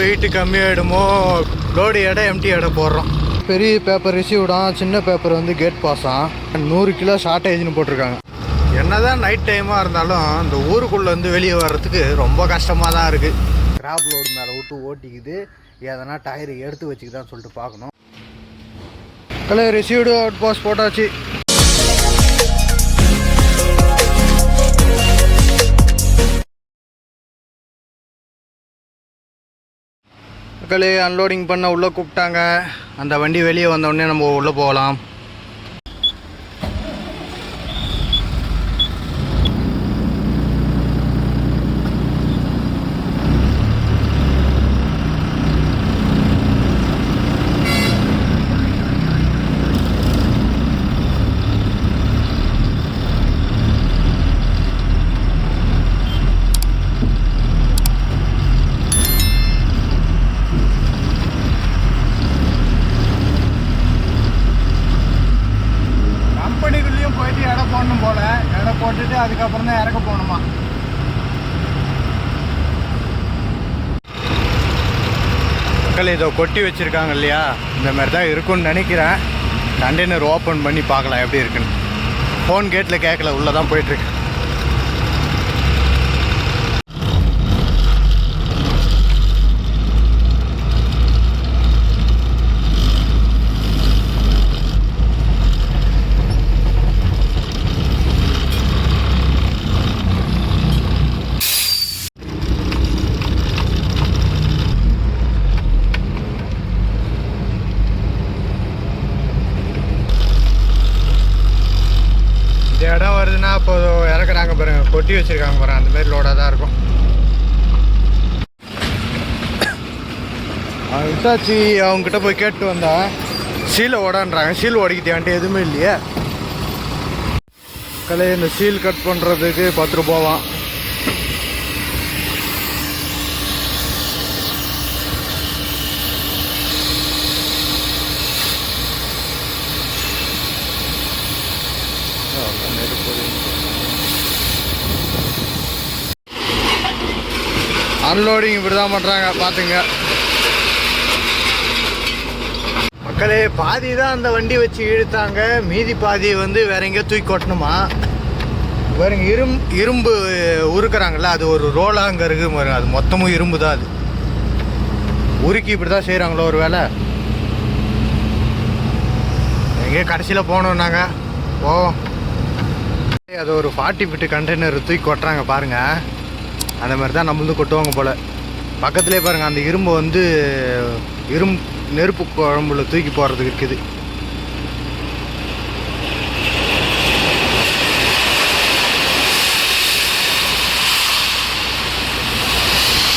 Wait கம்மியாயிடுமோ? Load எடை empty எடை போடுறோம். பெரிய பேப்பர் ரிசீவ்டான் சின்ன பேப்பர் வந்து கேட் பாஸாம் நூறு கிலோ ஷார்ட்டேஜ்னு போட்டிருக்காங்க. என்னதான் நைட் டைமாக இருந்தாலும் இந்த ஊருக்குள்ளே வந்து வெளியே வர்றதுக்கு ரொம்ப கஷ்டமாக தான் இருக்குது கிராப் லோடு மேலே விட்டு ஓட்டிக்குது. எதனா டயர் எடுத்து வச்சுக்குதான்னு சொல்லிட்டு பார்க்கணும். கலை ரிசீவ்டு அவுட் பாஸ் போட்டாச்சு. மக்களே அன்லோடிங் பண்ண உள்ளே கூப்பிட்டாங்க. அந்த வண்டி வெளியே வந்தோடனே நம்ம உள்ளே போகலாம் கம்பெனிக்குள்ளேயும் போயிட்டு எடை போடணும் போல எடை அப்புறம் தான் இறக்க போகணுமா? மக்கள் இதை கொட்டி வச்சுருக்காங்க இல்லையா? இந்த மாதிரி தான் இருக்கும்னு நினைக்கிறேன். கண்டெய்னர் ஓப்பன் பண்ணி பார்க்கலாம் எப்படி இருக்குன்னு. ஃபோன் கேட்டில் கேட்கல உள்ளே தான் போயிட்டுருக்கு இந்த இடம் வருதுன்னா இப்போ இறக்குறாங்க பாருங்க வச்சுருக்காங்க வச்சிருக்காங்க அந்த மாதிரி லோடாக தான் இருக்கும். அவன் விசாச்சி அவங்ககிட்ட போய் கேட்டு வந்தா சீலை ஓடான்றாங்க. சீல் ஓடிக்கிட்டேன்ட்டு எதுவுமே இல்லையே. கலை இந்த சீல் கட் பண்ணுறதுக்கு பத்து ரூபாவான் அன்லோடிங் இப்படி தான் பண்ணுறாங்க பார்த்துங்க மக்களே பாதி தான் அந்த வண்டி வச்சு இழுத்தாங்க. மீதி பாதி வந்து வேற எங்கேயோ தூக்கி கொட்டணுமா? வேறு இரும் இரும்பு உருக்குறாங்கல்ல அது ஒரு ரோலாக அங்கே இருக்கு பாருங்க. அது மொத்தமும் இரும்பு தான் அது. உருக்கி இப்படி தான் செய்கிறாங்களோ ஒரு வேலை எங்கேயோ கடைசியில் போனோம் நாங்கள் போவோம். அது ஒரு ஃபார்ட்டி ஃபிட்டு கண்டெய்னர் தூக்கி கொட்டுறாங்க பாருங்கள் அந்த மாதிரி தான் நம்மளும் கொட்டுவாங்க போல். பக்கத்துலேயே பாருங்கள் அந்த இரும்பு வந்து இரும் நெருப்பு குழம்புல தூக்கி போடுறதுக்கு இருக்குது.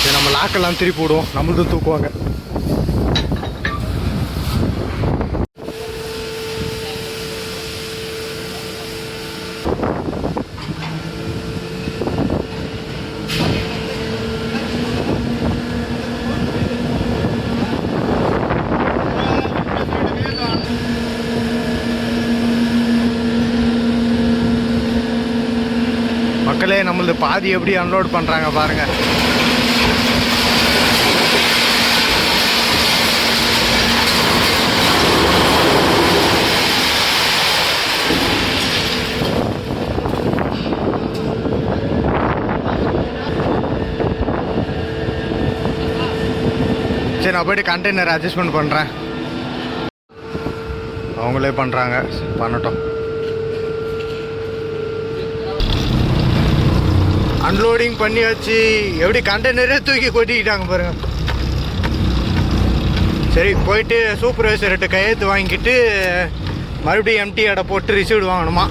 சரி நம்ம லாக்கெல்லாம் திருப்பி விடுவோம். நம்மளும் தூக்குவாங்க. மக்களே நம்மளது பாதி எப்படி அன்லோட் பண்ணுறாங்க பாருங்கள் சரி நான் போய்ட்டு கண்டெய்னர் அட்ஜஸ்ட்மெண்ட் பண்ணுறேன் அவங்களே பண்ணுறாங்க பண்ணட்டும் அன்லோடிங் பண்ணியாச்சு. எப்படி கண்டெய்னரே தூக்கி கொட்டிக்கிட்டாங்க பாருங்க. சரி போயிட்டு சூப்பர்வைசர்கிட்ட கையெழுத்து வாங்கிக்கிட்டு மறுபடியும் எம்டி அடை போட்டு ரிசீவ்டு வாங்கணுமா?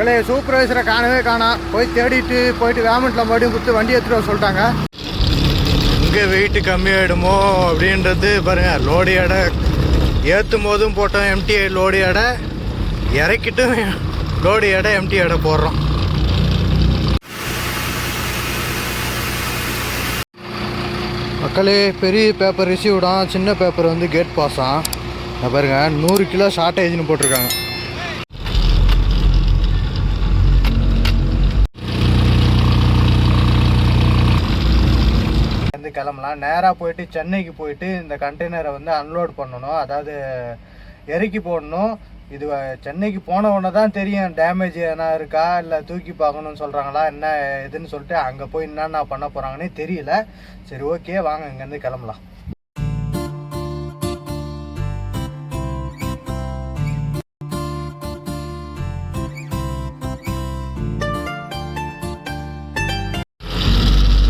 இல்லை சூப்பர்வைசரை காணவே காணோம் போய் தேடிட்டு போயிட்டு வேமெண்ட்டில் மறுபடியும் கொடுத்து வண்டி எடுத்துகிட்டு வர சொல்லிட்டாங்க. எங்கே வெயிட்டு கம்மியாயிடுமோ அப்படின்றது பாருங்கள் லோடு எடை ஏற்றும் போதும் போட்டோம் எம்டி லோடு எடை இறக்கிட்டும் லோடு எடை எம்டி எடை போடுறோம். மக்களே பெரிய பேப்பர் ரிசீவ்டான் சின்ன பேப்பர் வந்து கேட் பாஸாம் பாருங்கள் நூறு கிலோ ஷார்ட்டேஜ்னு போட்டிருக்காங்க. கிளம்பலாம் நேராக போயிட்டு சென்னைக்கு போயிட்டு இந்த கண்டெய்னரை வந்து அன்லோட் பண்ணணும். அதாவது இறக்கி போடணும். இது சென்னைக்கு போன உடனே தான் தெரியும் டேமேஜ் எதனா இருக்கா? இல்லை தூக்கி பார்க்கணும்னு சொல்கிறாங்களா என்ன இதுன்னு சொல்லிட்டு அங்கே போய் என்னென்ன பண்ண போகிறாங்கன்னே தெரியல. சரி ஓகே வாங்க இங்கேருந்து கிளம்பலாம்.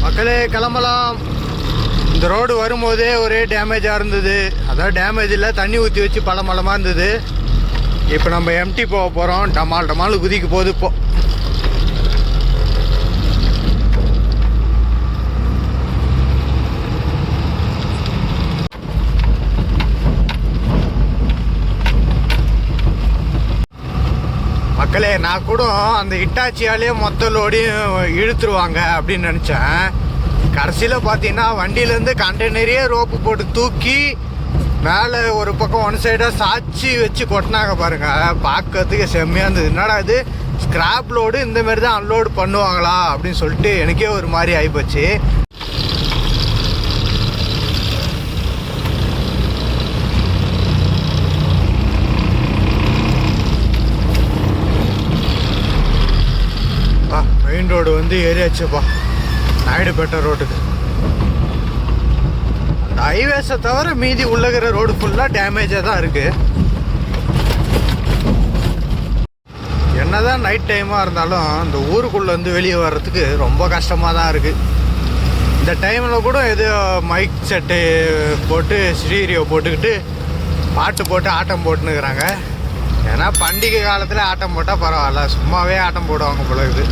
மக்களே கிளம்பலாம். இந்த ரோடு வரும்போதே ஒரே டேமேஜாக இருந்தது. அதான் டேமேஜ் இல்லை தண்ணி ஊற்றி வச்சு பழமளமாக இருந்தது. இப்போ நம்ம எம்டி போக போகிறோம் டமால் டமால் குதிக்க போகுது இப்போ. மக்களே நான் கூட அந்த இட்டாச்சியாலே மொத்த லோடையும் இழுத்துருவாங்க அப்படின்னு நினச்சேன். கடைசியில் பார்த்தீங்கன்னா வண்டியிலேருந்து கண்டெய்னரையே ரோப்பு போட்டு தூக்கி மேலே ஒரு பக்கம் ஒன் சைடாக சாச்சி வச்சு கொட்டினாங்க பாருங்கள் பார்க்கறதுக்கு செம்மையாக இருந்தது. என்னடா இது? ஸ்கிராப் லோடு இந்த மாதிரி தான் அன்லோடு பண்ணுவாங்களா? அப்படின்னு சொல்லிட்டு எனக்கே ஒரு மாதிரி ஆகிப்போச்சு மெயின் ரோடு வந்து ஏறியாச்சுப்பா. நாயுடுபேட்டை ரோட்டுக்கு. அந்த ஹைவேஸை தவிர மீதி உள்ளகிற ரோடு ஃபுல்லாக டேமேஜாக தான் இருக்கு. என்னதான் நைட் டைமாக இருந்தாலும் இந்த ஊருக்குள்ளேருந்து வெளியே வர்றதுக்கு ரொம்ப கஷ்டமாக தான் இருக்குது இந்த டைமில் கூட ஏதோ மைக் செட்டு போட்டு ஸ்டீரியோ போட்டுக்கிட்டு பாட்டு போட்டு ஆட்டம் போட்டுனுக்குறாங்க ஏன்னா பண்டிகை காலத்தில் ஆட்டம் போட்டால் பரவாயில்ல. சும்மாவே ஆட்டம் போடுவாங்க போல இது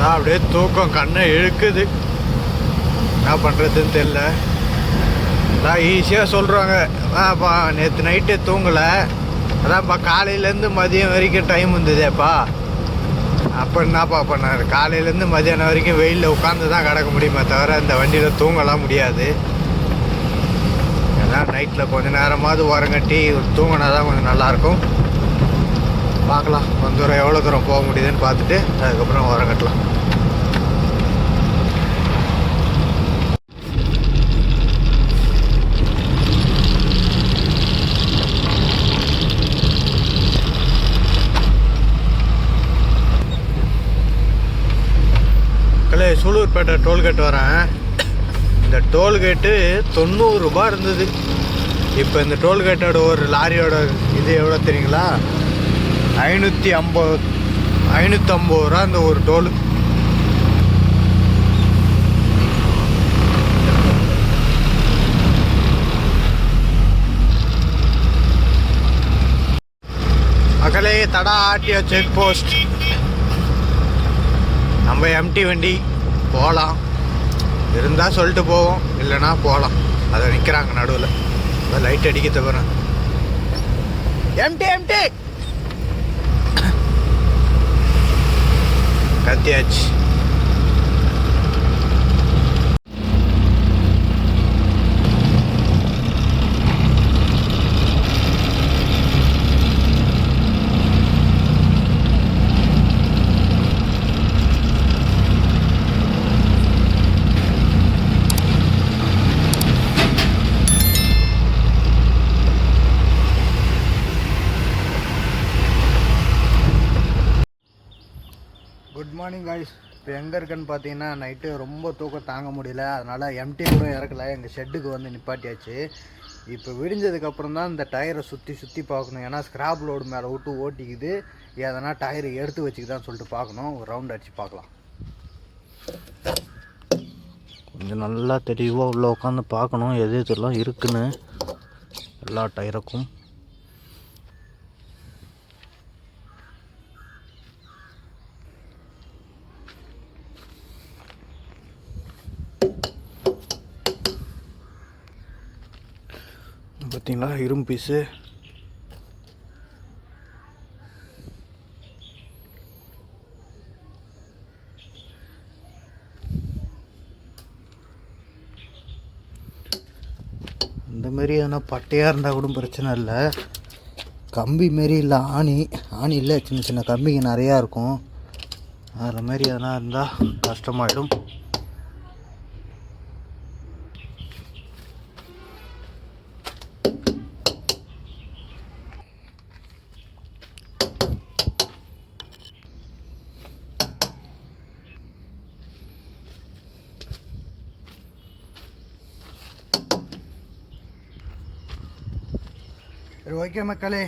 நான் அப்படியே தூக்கம் கண்ணை இழுக்குது. என்ன பண்ணுறதுன்னு தெரில அதான் ஈஸியாக சொல்கிறாங்க அதான்ப்பா நேற்று நைட்டே தூங்கலை. அதான்ப்பா காலையிலேருந்து மதியம் வரைக்கும் டைம் இருந்ததேப்பா. அப்போ என்னப்பா பண்ணார்? காலையிலேருந்து மதியானம் வரைக்கும் வெயிலில் உட்காந்து தான் கிடக்க முடியுமே தவிர இந்த வண்டியில் தூங்கலாம் முடியாது. ஏன்னா நைட்டில் கொஞ்ச நேரமாவது உரங்கட்டி தூங்கினா தான் கொஞ்சம் நல்லாயிருக்கும். பார்க்கலாம். கொஞ்ச தூரம் எவ்வளோ தூரம் போக முடியுதுன்னு பார்த்துட்டு அதுக்கப்புறம் உரங்கட்டலாம் கலே சூலூர்பேட்டை டோல்கேட் வரேன். இந்த டோல்கேட்டு தொண்ணூறுரூபா இருந்தது. இப்போ இந்த டோல்கேட்டோட ஒரு லாரியோட இது எவ்வளோ தெரியுங்களா? ஐநூற்றி ஐம்பது ஐநூற்றம்பது ரூபா இந்த ஒரு டோலு. மக்களே தடா ஆர்டிஓ செக் போஸ்ட். நம்ம எம்டி வண்டி போகலாம் இருந்தால் சொல்லிட்டு போவோம் இல்லைன்னா போகலாம் அதை நிற்கிறாங்க நடுவில். லைட் அடிக்க தவிர empty empty! Até Catete. Good morning guys இப்போ எங்கே இருக்கேன்னு பார்த்தீங்கன்னா நைட்டு ரொம்ப தூக்கம் தாங்க முடியல. அதனால் எம்டி கூட இறக்கல. எங்கள் ஷெட்டுக்கு வந்து நிப்பாட்டியாச்சு. இப்போ விடிஞ்சதுக்கப்புறம் தான் இந்த டயரை சுற்றி சுற்றி பார்க்கணும். ஏன்னா ஸ்கிராப் லோடு மேலே விட்டு ஓட்டிக்குது. எதனா டயரை எடுத்து வச்சுக்கிதான் சொல்லிட்டு பார்க்கணும். ஒரு ரவுண்ட் அடித்து பார்க்கலாம். கொஞ்சம் நல்லா தெளிவாக உள்ளே உட்காந்து பார்க்கணும். எது எதெல்லாம் இருக்குன்னு. எல்லா டயருக்கும் பார்த்தீங்களா? இரும்பு பீஸு. இந்த மாரி எதனா பட்டையாக இருந்தால் கூட பிரச்சனை இல்லை. கம்பி மாரி இல்லை ஆணி. ஆணி இல்லை சின்ன சின்ன கம்பிங்க நிறையா இருக்கும். அதில் மாரி எதனா இருந்தால் கஷ்டமாயிடும். சரி ஓகே மக்களே.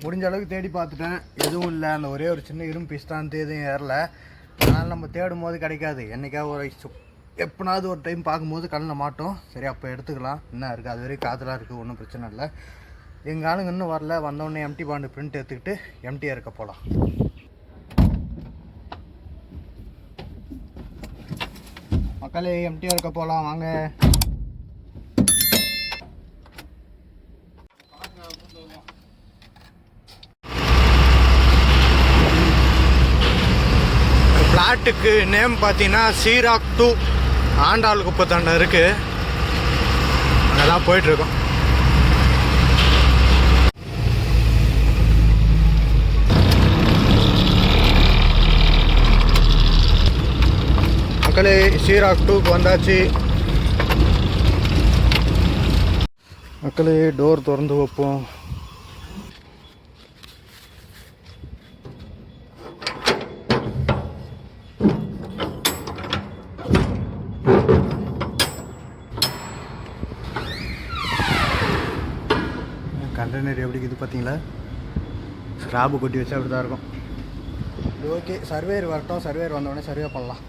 முடிஞ்ச அளவுக்கு தேடி பார்த்துட்டேன். எதுவும் இல்லை அந்த ஒரே ஒரு சின்ன இரும்பு பிஸ்தான் எதுவும் ஏறல. அதனால் நம்ம தேடும் போது கிடைக்காது. என்னைக்காவது ஒரு சு- எப்பனாவது ஒரு டைம் பார்க்கும்போது கண்ணில் மாட்டோம். சரி அப்போ எடுத்துக்கலாம். என்ன இருக்குது அது வரைக்கும் காதலாக இருக்குது ஒன்றும் பிரச்சனை இல்லை. எங்கள் ஆளுங்க இன்னும் வரல. வந்தோடனே எம்டி பாண்டு பிரிண்ட் எடுத்துக்கிட்டு எம்டியாக இருக்க போகலாம் மக்களே எம்டியாக இருக்க போகலாம் வாங்க. ஆட்டுக்கு நேம் பார்த்தீங்கன்னா சீராக் டூ. ஆண்டாள் குப்பத்தாண்ட இருக்குது அங்கே தான் போயிட்டுருக்கோம். மக்களே சீராக் டூக்கு வந்தாச்சு. மக்களே டோர் திறந்து வைப்போம். கண்டெய்னர் எப்படி இது பார்த்தீங்களா? ஸ்லாபு கொட்டி வச்சா அப்படி தான் இருக்கும். இது ஓகே சர்வேர் வரட்டும். சர்வேர் வந்தோடனே சர்வே பண்ணலாம்.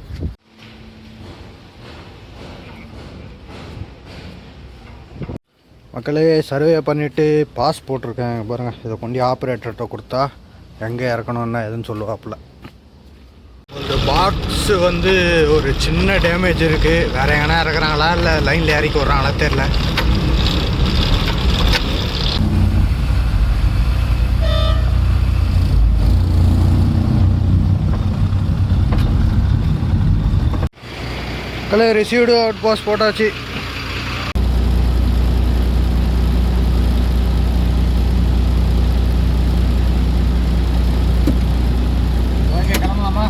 மக்களே சர்வே பண்ணிவிட்டு பாஸ் போட்டிருக்கேன். பாருங்கள் இதை கொண்டு ஆப்ரேட்டர்கிட்ட கொடுத்தா எங்கே இறக்கணும்னா எதுன்னு சொல்லுவாப்புல. இந்த பாக்ஸ் வந்து ஒரு சின்ன டேமேஜ் இருக்குது வேறு எங்கன்னா இறக்குறாங்களா? இல்லை லைனில் இறக்கி விட்றாங்களா தெரில கலர் ரிசீவ்டு அவுட் பாஸ் போட்டாச்சு ஓகே கிளம்பலாமா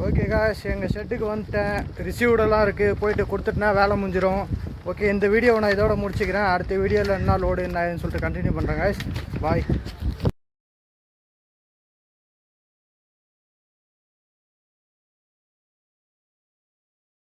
ஓகே காஷ் எங்கள் ஷெட்டுக்கு வந்துட்டேன். ரிசீவ்டெல்லாம் இருக்குது போயிட்டு கொடுத்துட்டுனா வேலை முடிஞ்சிடும் ஓகே இந்த வீடியோவை நான் இதோட முடிச்சுக்கிறேன். அடுத்த வீடியோவில் என்ன லோடு என்ன சொல்லிட்டு கண்டினியூ பண்ணுறேன் காஷ் பாய்